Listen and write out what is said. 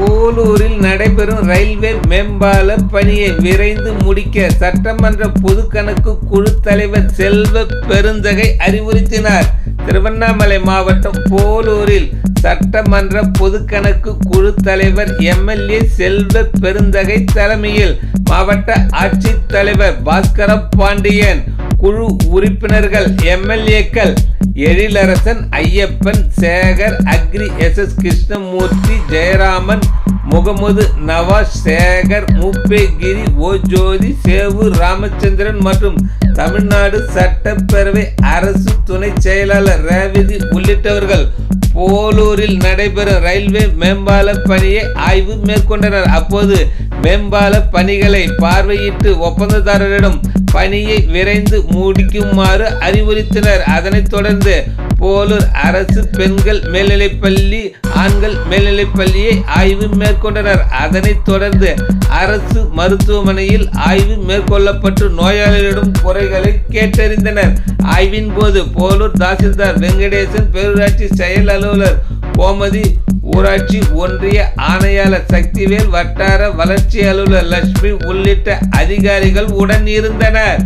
போலூரில் நடைபெறும் ரயில்வே மேம்பால பணியை விரைந்து முடிக்க சட்டமன்ற பொதுக்கணக்கு குழு தலைவர் செல்வ பெருந்தகை அறிவுறுத்தினார். திருவண்ணாமலை மாவட்டம் போலூரில் சட்டமன்ற பொதுக்கணக்கு குழு தலைவர் எம்எல்ஏ செல்வ பெருந்தகை தலைமையில் மாவட்ட ஆட்சித்தலைவர் பாஸ்கர பாண்டியன் குழு உறுப்பினர்கள் எம்எல்ஏக்கள் எழிலரசன் ஐயப்பன் சேகர் அக்ரி எஸ். எஸ். கிருஷ்ணமூர்த்தி ஜெயராமன் முகமது நவாஸ் சேகர் மூப்பேகிரி ஓ ஜோதி சேவு ராமச்சந்திரன் மற்றும் தமிழ்நாடு சட்டப்பேரவை அரசு துணை செயலாளர் ரேவதி உள்ளிட்டவர்கள் போலூரில் நடைபெறும் ரயில்வே மேம்பால பணியை ஆய்வு மேற்கொண்டனர். அப்போது மேம்பால பணிகளை பார்வையிட்டு ஒப்பந்ததாரரிடம் பணியை விரைந்து முடிக்குமாறு அறிவுறுத்தினர். அதனைத் தொடர்ந்து போலூர் அரசு பெண்கள் மேல்நிலைப்பள்ளி ஆண்கள் மேல்நிலைப்பள்ளியை ஆய்வு மேற்கொண்டனர். அதனைத் தொடர்ந்து அரசு மருத்துவமனையில் ஆய்வு மேற்கொள்ளப்பட்டு நோயாளிகளிடம் குறைகளை கேட்டறிந்தனர். ஆய்வின் போது போலூர் தாசில்தார் வெங்கடேசன் பேரூராட்சி செயல் அலுவலர் கோமதி ஊராட்சி ஒன்றிய ஆணையாளர் சக்திவேல் வட்டார வளர்ச்சி அலுவலர் லட்சுமி உள்ளிட்ட அதிகாரிகள் உடன் இருந்தனர்.